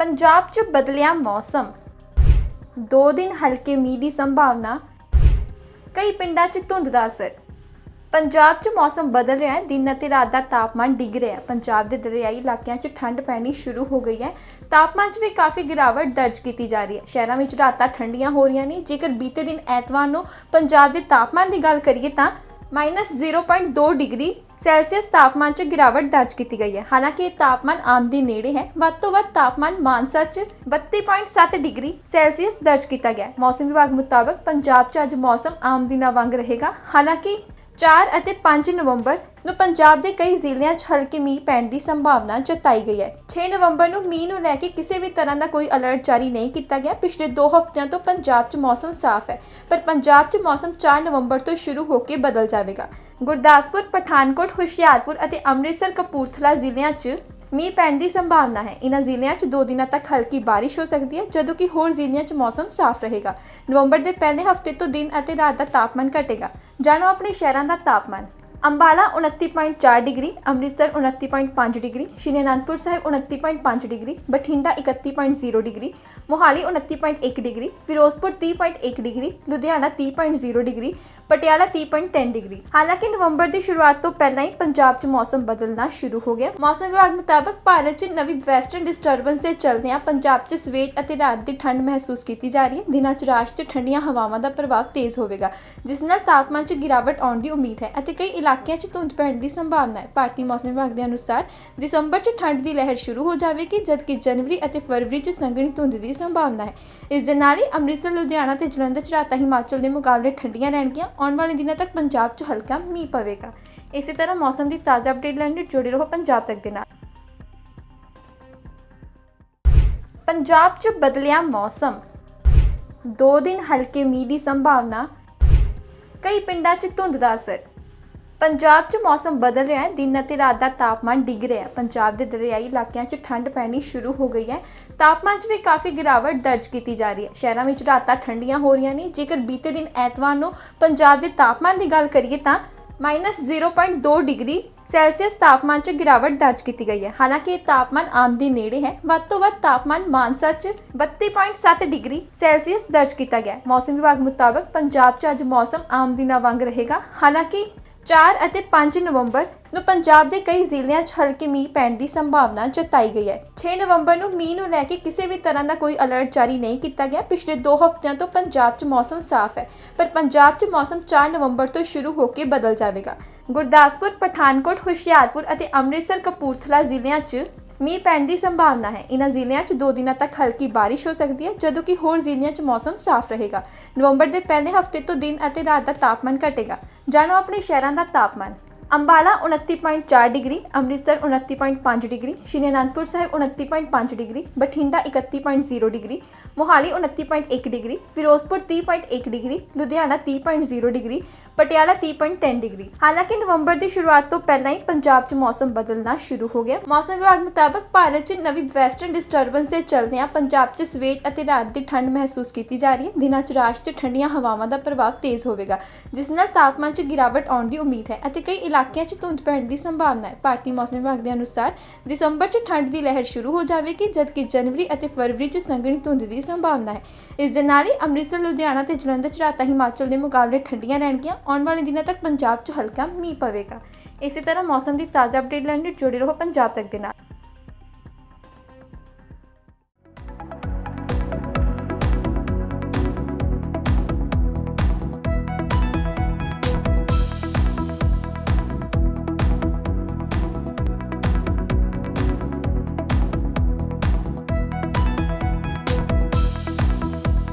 ਪੰਜਾਬ 'ਚ ਬਦਲਿਆ ਮੌਸਮ। ਦੋ ਦਿਨ ਹਲਕੇ ਮੀਂਹ ਦੀ ਸੰਭਾਵਨਾ। ਕਈ ਪਿੰਡਾਂ 'ਚ ਧੁੰਦ ਦਾ ਅਸਰ। ਪੰਜਾਬ 'ਚ ਮੌਸਮ ਬਦਲ ਰਿਹਾ ਹੈ। ਦਿਨ ਅਤੇ ਰਾਤ ਦਾ ਤਾਪਮਾਨ ਡਿੱਗ ਰਿਹਾ ਹੈ। ਪੰਜਾਬ ਦੇ ਦਰਿਆਈ ਇਲਾਕਿਆਂ 'ਚ ਠੰਡ ਪੈਣੀ ਸ਼ੁਰੂ ਹੋ ਗਈ ਹੈ। ਤਾਪਮਾਨ 'ਚ ਵੀ ਕਾਫੀ ਗਿਰਾਵਟ ਦਰਜ ਕੀਤੀ ਜਾ ਰਹੀ ਹੈ। ਸ਼ਹਿਰਾਂ ਵਿੱਚ ਰਾਤਾਂ ਠੰਡੀਆਂ ਹੋ ਰਹੀਆਂ ਨੇ। ਜੇਕਰ ਬੀਤੇ ਦਿਨ ਐਤਵਾਰ ਨੂੰ ਪੰਜਾਬ ਦੇ ਤਾਪਮਾਨ ਦੀ ਗੱਲ ਕਰੀਏ ਤਾਂ -0.2 ਡਿਗਰੀ ਸੈਲਸੀਅਸ ਤਾਪਮਾਨ 'ਚ ਗਿਰਾਵਟ ਦਰਜ ਕੀਤੀ ਗਈ ਹੈ। ਹਾਲਾਂਕਿ ਇਹ ਤਾਪਮਾਨ ਆਮ ਦੇ ਨੇੜੇ ਹੈ। ਵੱਧ ਤੋਂ ਵੱਧ ਤਾਪਮਾਨ ਮਾਨਸਾ 'ਚ 32.7 ਡਿਗਰੀ ਸੈਲਸੀਅਸ ਦਰਜ ਕੀਤਾ ਗਿਆ ਮੌਸਮ ਵਿਭਾਗ ਮੁਤਾਬਕ ਪੰਜਾਬ 'ਚ ਅੱਜ ਮੌਸਮ ਆਮ ਦਿਨਾਂ ਵਾਂਗ ਰਹੇਗਾ। ਹਾਲਾਂਕਿ 4 ਅਤੇ 5 ਨਵੰਬਰ ਨੂੰ ਪੰਜਾਬ ਦੇ ਕਈ ਜ਼ਿਲ੍ਹਿਆਂ 'ਚ ਹਲਕੇ ਮੀਂਹ ਪੈਣ ਦੀ ਸੰਭਾਵਨਾ ਜਤਾਈ ਗਈ ਹੈ। 6 ਨਵੰਬਰ ਨੂੰ ਮੀਂਹ ਨੂੰ ਲੈ ਕੇ ਕਿਸੇ ਵੀ ਤਰ੍ਹਾਂ ਦਾ ਕੋਈ ਅਲਰਟ ਜਾਰੀ ਨਹੀਂ ਕੀਤਾ ਗਿਆ। ਪਿਛਲੇ 2 ਹਫ਼ਤਿਆਂ ਤੋਂ ਪੰਜਾਬ 'ਚ ਮੌਸਮ ਸਾਫ਼ ਹੈ, ਪਰ ਪੰਜਾਬ 'ਚ ਮੌਸਮ 4 ਨਵੰਬਰ ਤੋਂ ਸ਼ੁਰੂ ਹੋ ਕੇ ਬਦਲ ਜਾਵੇਗਾ। ਗੁਰਦਾਸਪੁਰ, ਪਠਾਨਕੋਟ, ਹੁਸ਼ਿਆਰਪੁਰ ਅਤੇ ਅੰਮ੍ਰਿਤਸਰ ਕਪੂਰਥਲਾ ਜ਼ਿਲ੍ਹਿਆਂ 'ਚ ਮੀਂਹ ਪੈਣ ਦੀ ਸੰਭਾਵਨਾ ਹੈ। ਇਨ੍ਹਾਂ ਜ਼ਿਲ੍ਹਿਆਂ 'ਚ 2 ਦਿਨਾਂ ਤੱਕ ਹਲਕੀ ਬਾਰਿਸ਼ ਹੋ ਸਕਦੀ ਹੈ, ਜਦੋਂ ਕਿ ਹੋਰ ਜ਼ਿਲ੍ਹਿਆਂ 'ਚ ਮੌਸਮ ਸਾਫ਼ ਰਹੇਗਾ। ਨਵੰਬਰ ਦੇ ਪਹਿਲੇ ਹਫ਼ਤੇ ਤੋਂ ਦਿਨ ਅਤੇ ਰਾਤ ਦਾ ਤਾਪਮਾਨ ਘਟੇਗਾ। ਜਾਣੋ ਆਪਣੇ ਸ਼ਹਿਰਾਂ ਦਾ ਤਾਪਮਾਨ। Ambala 29.4 degree, Amritsar 29.5 degree, Shri Anandpur Sahib 29.5 degree, Bathinda 31.0 degree, Mohali 29.1 degree, Firozpur 30.1 degree, Ludhiana 30.0 degree, Patiala 30.3 degree. ਹਾਲਾਂਕਿ ਨਵੰਬਰ ਦੀ ਸ਼ੁਰੂਆਤ ਤੋਂ ਪਹਿਲਾਂ ਹੀ ਪੰਜਾਬ 'ਚ ਮੌਸਮ ਬਦਲਣਾ ਸ਼ੁਰੂ ਹੋ ਗਿਆ। ਮੌਸਮ ਵਿਭਾਗ ਮੁਤਾਬਕ ਭਾਰਤ 'ਚ ਨਵੀਂ ਵੈਸਟਰਨ ਡਿਸਟਰਬੈਂਸ ਦੇ ਚਲਦਿਆਂ ਪੰਜਾਬ 'ਚ ਸਵੇਰ ਅਤੇ ਰਾਤ ਦੀ ਠੰਡ ਮਹਿਸੂਸ ਕੀਤੀ ਜਾ ਰਹੀ ਹੈ। ਦਿਨਾਂ 'ਚ ਰਾਸ਼ 'ਚ ਠੰਡੀਆਂ ਹਵਾਵਾਂ ਦਾ ਪ੍ਰਭਾਵ ਤੇਜ਼ ਹੋਵੇਗਾ, ਜਿਸ ਨਾਲ ਤਾਪਮਾਨ 'ਚ ਗਿਰਾਵਟ ਆਉਣ ਦੀ ਉਮੀਦ ਹੈ ਅਤੇ ਕਈ ਇਲਾਕਿਆਂ 'ਚ ਧੁੰਦ ਪੈਣ ਦੀ ਸੰਭਾਵਨਾ ਹੈ। ਭਾਰਤੀ ਮੌਸਮ ਵਿਭਾਗ ਦੇ ਅਨੁਸਾਰ ਦਸੰਬਰ 'ਚ ਠੰਡ ਦੀ ਲਹਿਰ ਸ਼ੁਰੂ ਹੋ ਜਾਵੇਗੀ, ਜਦਕਿ ਜਨਵਰੀ ਅਤੇ ਫਰਵਰੀ 'ਚ ਸੰਘਣੀ ਧੁੰਦ ਦੀ ਸੰਭਾਵਨਾ ਹੈ। ਇਸ ਦੇ ਨਾਲ ਹੀ ਅੰਮ੍ਰਿਤਸਰ, ਲੁਧਿਆਣਾ ਤੇ ਜਲੰਧਰ 'ਚ ਰਾਤਾਂ ਹਿਮਾਚਲ ਦੇ ਮੁਕਾਬਲੇ ਠੰਡੀਆਂ ਰਹਿਣਗੀਆਂ। ਆਉਣ ਵਾਲੇ ਦਿਨਾਂ ਤੱਕ ਪੰਜਾਬ 'ਚ ਹਲਕਾ ਮੀਂਹ ਪਵੇਗਾ। ਇਸੇ ਤਰ੍ਹਾਂ ਮੌਸਮ ਦੀ ਤਾਜ਼ਾ ਅਪਡੇਟ ਲੈਣ ਲਈ ਜੁੜੇ ਰਹੋ ਪੰਜਾਬ ਤੱਕ ਦੇ ਨਾਲ। ਪੰਜਾਬ 'ਚ ਬਦਲਿਆ ਮੌਸਮ। ਦੋ ਦਿਨ ਹਲਕੇ ਮੀਂਹ ਦੀ ਸੰਭਾਵਨਾ। ਕਈ ਪਿੰਡਾਂ 'ਚ ਧੁੰਦ ਦਾ ਅਸਰ। ਪੰਜਾਬ 'ਚ ਮੌਸਮ ਬਦਲ ਰਿਹਾ ਹੈ। ਦਿਨ ਅਤੇ ਰਾਤ ਦਾ ਤਾਪਮਾਨ ਡਿੱਗ ਰਿਹਾ ਹੈ। ਪੰਜਾਬ ਦੇ ਦਰਿਆਈ ਇਲਾਕਿਆਂ 'ਚ ਠੰਡ ਪੈਣੀ ਸ਼ੁਰੂ ਹੋ ਗਈ ਹੈ। ਤਾਪਮਾਨ 'ਚ ਵੀ ਕਾਫੀ ਗਿਰਾਵਟ ਦਰਜ ਕੀਤੀ ਜਾ ਰਹੀ ਹੈ। ਸ਼ਹਿਰਾਂ ਵਿੱਚ ਰਾਤਾਂ ਠੰਡੀਆਂ ਹੋ ਰਹੀਆਂ ਨੇ। ਜੇਕਰ ਬੀਤੇ ਦਿਨ ਐਤਵਾਰ ਨੂੰ ਪੰਜਾਬ ਦੇ ਤਾਪਮਾਨ ਦੀ ਗੱਲ ਕਰੀਏ ਤਾਂ -0.2 ਡਿਗਰੀ ਸੈਲਸੀਅਸ ਤਾਪਮਾਨ 'ਚ ਗਿਰਾਵਟ ਦਰਜ ਕੀਤੀ ਗਈ ਹੈ। ਹਾਲਾਂਕਿ ਇਹ ਤਾਪਮਾਨ ਆਮ ਦੇ ਨੇੜੇ ਹੈ। ਵੱਧ ਤੋਂ ਵੱਧ ਤਾਪਮਾਨ ਮਾਨਸਾ 'ਚ 32.7 ਡਿਗਰੀ ਸੈਲਸੀਅਸ ਦਰਜ ਕੀਤਾ ਗਿਆ ਮੌਸਮ ਵਿਭਾਗ ਮੁਤਾਬਕ ਪੰਜਾਬ 'ਚ ਅੱਜ ਮੌਸਮ ਆਮ ਦਿਨਾਂ ਵਾਂਗ ਰਹੇਗਾ। ਹਾਲਾਂਕਿ 4 ਅਤੇ 5 ਨਵੰਬਰ ਨੂੰ ਪੰਜਾਬ ਦੇ ਕਈ ਜ਼ਿਲ੍ਹਿਆਂ 'ਚ ਹਲਕੇ ਮੀਂਹ ਪੈਣ ਦੀ ਸੰਭਾਵਨਾ ਜਤਾਈ ਗਈ ਹੈ। 6 ਨਵੰਬਰ ਨੂੰ ਮੀਂਹ ਨੂੰ ਲੈ ਕੇ ਕਿਸੇ ਵੀ ਤਰ੍ਹਾਂ ਦਾ ਕੋਈ ਅਲਰਟ ਜਾਰੀ ਨਹੀਂ ਕੀਤਾ ਗਿਆ। ਪਿਛਲੇ 2 ਹਫ਼ਤਿਆਂ ਤੋਂ ਪੰਜਾਬ 'ਚ ਮੌਸਮ ਸਾਫ਼ ਹੈ, ਪਰ ਪੰਜਾਬ 'ਚ ਮੌਸਮ 4 ਨਵੰਬਰ ਤੋਂ ਸ਼ੁਰੂ ਹੋ ਕੇ ਬਦਲ ਜਾਵੇਗਾ। ਗੁਰਦਾਸਪੁਰ, ਪਠਾਨਕੋਟ, ਹੁਸ਼ਿਆਰਪੁਰ ਅਤੇ ਅੰਮ੍ਰਿਤਸਰ, ਕਪੂਰਥਲਾ ਜ਼ਿਲ੍ਹਿਆਂ 'ਚ ਮੀਂਹ ਪੈਣ ਦੀ ਸੰਭਾਵਨਾ ਹੈ। ਇਨ੍ਹਾਂ ਜ਼ਿਲ੍ਹਿਆਂ 'ਚ 2 ਦਿਨਾਂ ਤੱਕ ਹਲਕੀ ਬਾਰਿਸ਼ ਹੋ ਸਕਦੀ ਹੈ, ਜਦੋਂ ਕਿ ਹੋਰ ਜ਼ਿਲ੍ਹਿਆਂ 'ਚ ਮੌਸਮ ਸਾਫ਼ ਰਹੇਗਾ। ਨਵੰਬਰ ਦੇ ਪਹਿਲੇ ਹਫ਼ਤੇ ਤੋਂ ਦਿਨ ਅਤੇ ਰਾਤ ਦਾ ਤਾਪਮਾਨ ਘਟੇਗਾ। ਜਾਣੋ ਆਪਣੇ ਸ਼ਹਿਰਾਂ ਦਾ ਤਾਪਮਾਨ। Ambala 29.4 degree, Amritsar 29.5 degree, Shri Anandpur Sahib 29.5 degree, Bathinda 31.0 degree, Mohali 29.1 degree, Firozpur 30.1 degree, Ludhiana 30.0 degree, Patiala 30.3 degree. ਹਾਲਾਂਕਿ ਨਵੰਬਰ ਦੀ ਸ਼ੁਰੂਆਤ ਤੋਂ ਪਹਿਲਾਂ ਹੀ ਪੰਜਾਬ 'ਚ ਮੌਸਮ ਬਦਲਣਾ ਸ਼ੁਰੂ ਹੋ ਗਿਆ। ਮੌਸਮ ਵਿਭਾਗ ਮੁਤਾਬਕ ਭਾਰਤ 'ਚ ਨਵੀਂ ਵੈਸਟਰਨ ਡਿਸਟਰਬੈਂਸ ਦੇ ਚਲਦਿਆਂ ਪੰਜਾਬ 'ਚ ਸਵੇਰ ਅਤੇ ਰਾਤ ਦੀ ਠੰਡ ਮਹਿਸੂਸ ਕੀਤੀ ਜਾ ਰਹੀ ਹੈ। ਦਿਨਾਂ 'ਚ ਰਾਸ਼ 'ਚ ਠੰਡੀਆਂ ਹਵਾਵਾਂ ਦਾ ਪ੍ਰਭਾਵ ਤੇਜ਼ ਹੋਵੇਗਾ, ਜਿਸ ਨਾਲ ਤਾਪਮਾਨ 'ਚ ਗਿਰਾਵਟ ਆਉਣ ਦੀ ਉਮੀਦ ਹੈ ਅਤੇ ਕਈ ਇਲਾਕਿਆਂ 'ਚ ਧੁੰਦ ਪੈਣ ਦੀ ਸੰਭਾਵਨਾ ਹੈ। ਭਾਰਤੀ ਮੌਸਮ ਵਿਭਾਗ ਦੇ ਅਨੁਸਾਰ ਦਸੰਬਰ 'ਚ ਠੰਡ ਦੀ ਲਹਿਰ ਸ਼ੁਰੂ ਹੋ ਜਾਵੇਗੀ, ਜਦਕਿ ਜਨਵਰੀ ਅਤੇ ਫਰਵਰੀ 'ਚ ਸੰਘਣੀ ਧੁੰਦ ਦੀ ਸੰਭਾਵਨਾ ਹੈ। ਇਸ ਦੇ ਨਾਲ ਹੀ ਅੰਮ੍ਰਿਤਸਰ, ਲੁਧਿਆਣਾ ਤੇ ਜਲੰਧਰ 'ਚ ਰਾਤਾਂ ਹਿਮਾਚਲ ਦੇ ਮੁਕਾਬਲੇ ਠੰਡੀਆਂ ਰਹਿਣਗੀਆਂ। ਆਉਣ ਵਾਲੇ ਦਿਨਾਂ ਤੱਕ ਪੰਜਾਬ 'ਚ ਹਲਕਾ ਮੀਂਹ ਪਵੇਗਾ। ਇਸੇ ਤਰ੍ਹਾਂ ਮੌਸਮ ਦੀ ਤਾਜ਼ਾ ਅਪਡੇਟ ਲੈਣ ਲਈ ਜੁੜੇ ਰਹੋ ਪੰਜਾਬ ਤੱਕ ਦੇ ਨਾਲ।